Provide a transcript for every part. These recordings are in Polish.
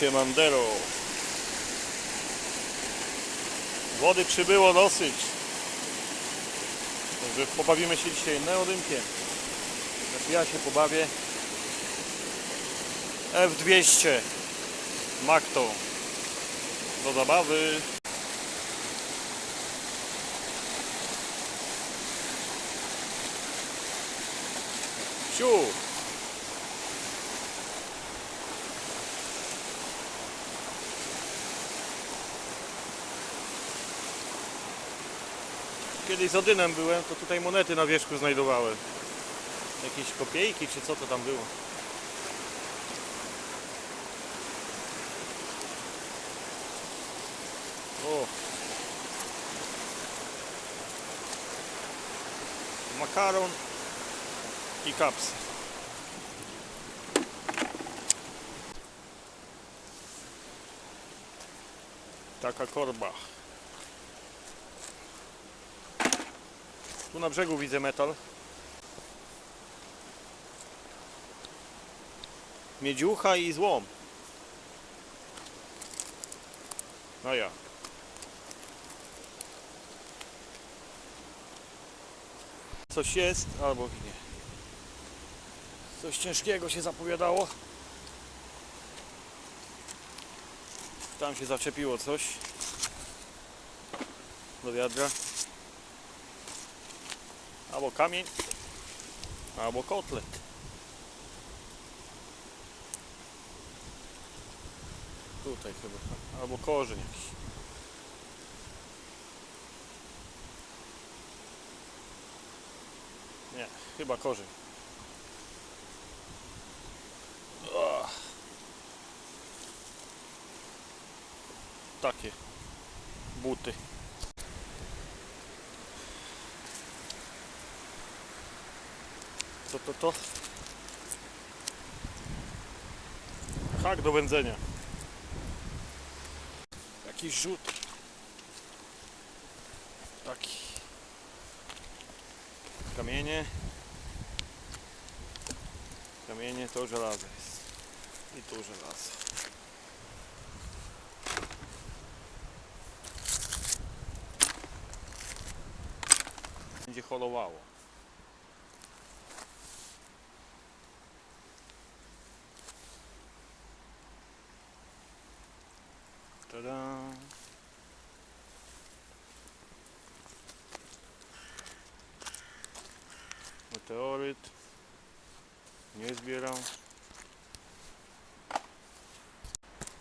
Siemandero. Wody przybyło dosyć. Także pobawimy się dzisiaj neodymkiem. Znaczy ja się pobawię. F200 Makto do zabawy. Siu! Kiedyś z Odynem byłem, to tutaj monety na wierzchu znajdowałem. Jakieś kopiejki czy co to tam było. O! Makaron i kapsy. Taka korba. Tu na brzegu widzę metal. Miedziucha i złom. No ja. Coś jest, albo nie. Coś ciężkiego się zapowiadało. Tam się zaczepiło coś. Do wiadra. Albo kamień, albo kotlet. Tutaj chyba, albo korzeń jakiś. Nie, chyba korzeń. Takie buty. Co to to? Hak do wędzenia. Jakiś rzut. Taki. Kamienie. Kamienie to żelazo jest. I tu żelazo. Będzie holowało. Tada. Meteoryt. Nie zbierał.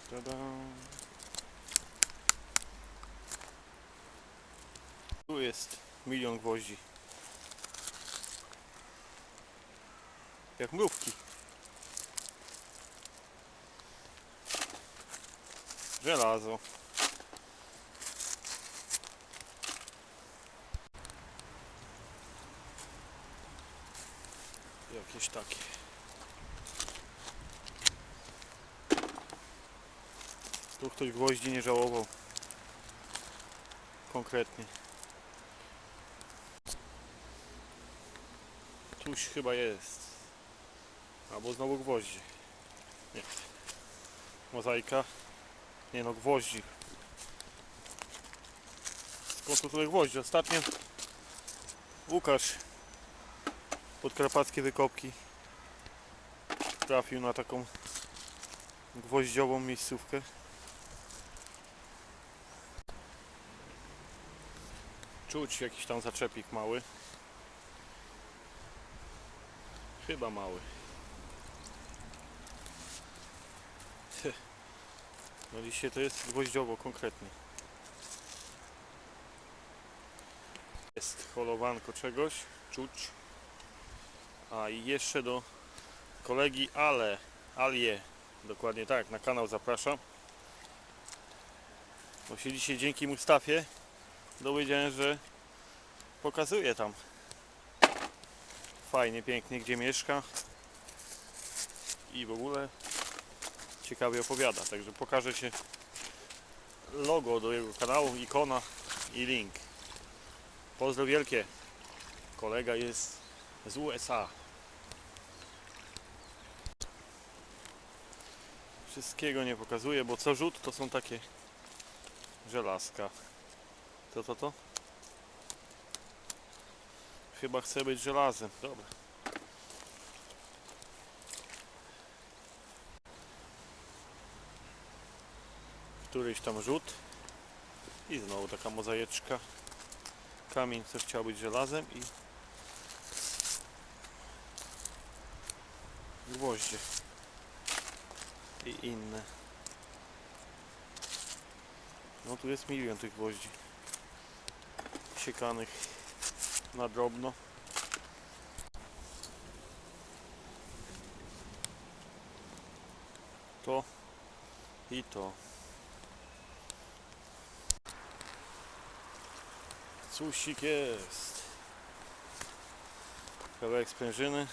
Tada. Tu jest milion gwoździ. Jak mrówki. Żelazo. Jakieś takie. Tu ktoś gwoździ nie żałował. Konkretnie. Tuś chyba jest. Albo znowu gwoździe. Nie. Mozaika. Nie no, gwoździ. Skąd tu tyle gwoździ? Ostatnio Łukasz podkarpackie wykopki trafił na taką gwoździową miejscówkę. Czuć jakiś tam zaczepik mały. Chyba mały. No dzisiaj to jest gwoździowo konkretnie. Jest holowanko czegoś, czuć. A i jeszcze do kolegi Ale, Alie, dokładnie tak, na kanał zapraszam. Bo się dzisiaj dzięki Mustafie dowiedziałem, że pokazuje tam fajnie, pięknie, gdzie mieszka i w ogóle ciekawie opowiada. Także pokażę Ci logo do jego kanału, ikona i link. Pozdro wielkie. Kolega jest z USA. Wszystkiego nie pokazuję, bo co rzut to są takie żelazka. To, to, to? Chyba chce być żelazem. Dobra. Któryś tam rzut. I znowu taka mozaiczka. Kamień, co chciał być żelazem i gwoździe i inne. No tu jest milion tych gwoździ siekanych na drobno. To i to. Cusik jest. Kawałek sprężyny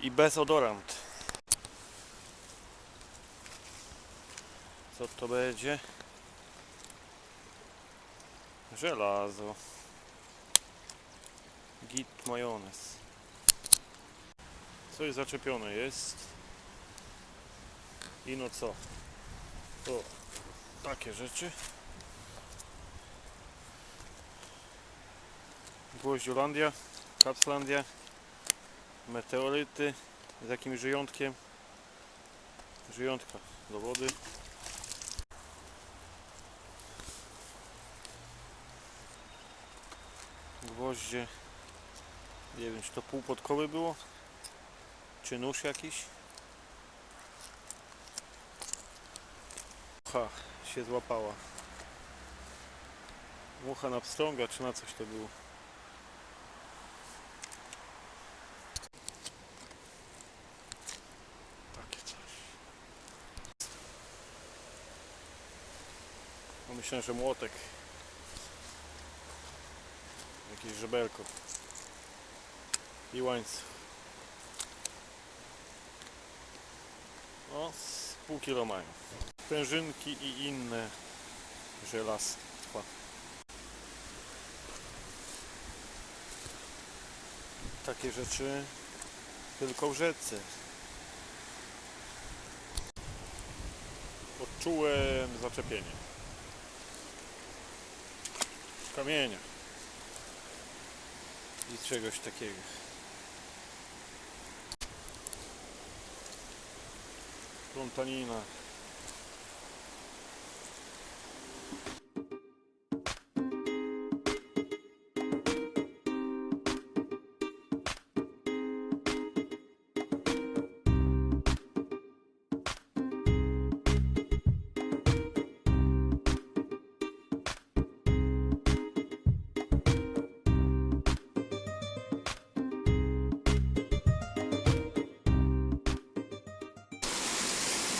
i bezodorant. Co to będzie? Żelazo. Git majonez. Coś zaczepione jest. I no co? O, takie rzeczy. Gwoździolandia, Kapslandia, meteoryty z jakimś żyjątkiem. Żyjątka do wody. Gwoździe. Nie wiem, czy to półpodkowy było? Czy nóż jakiś? Ha, się złapała. Mucha na pstrąga, czy na coś to było? Myślę, że młotek. Jakieś żebelko. I łańcuch. No, z pół kilo mają. I inne żelastwa. Takie rzeczy tylko w rzece. Odczułem zaczepienie. Kamienia. I czegoś takiego. Plątanina.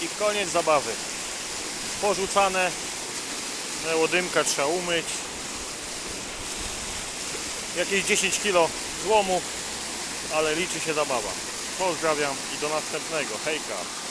I koniec zabawy. Porzucane. Neodymka trzeba umyć. Jakieś 10 kg złomu, ale liczy się zabawa. Pozdrawiam i do następnego. Hejka.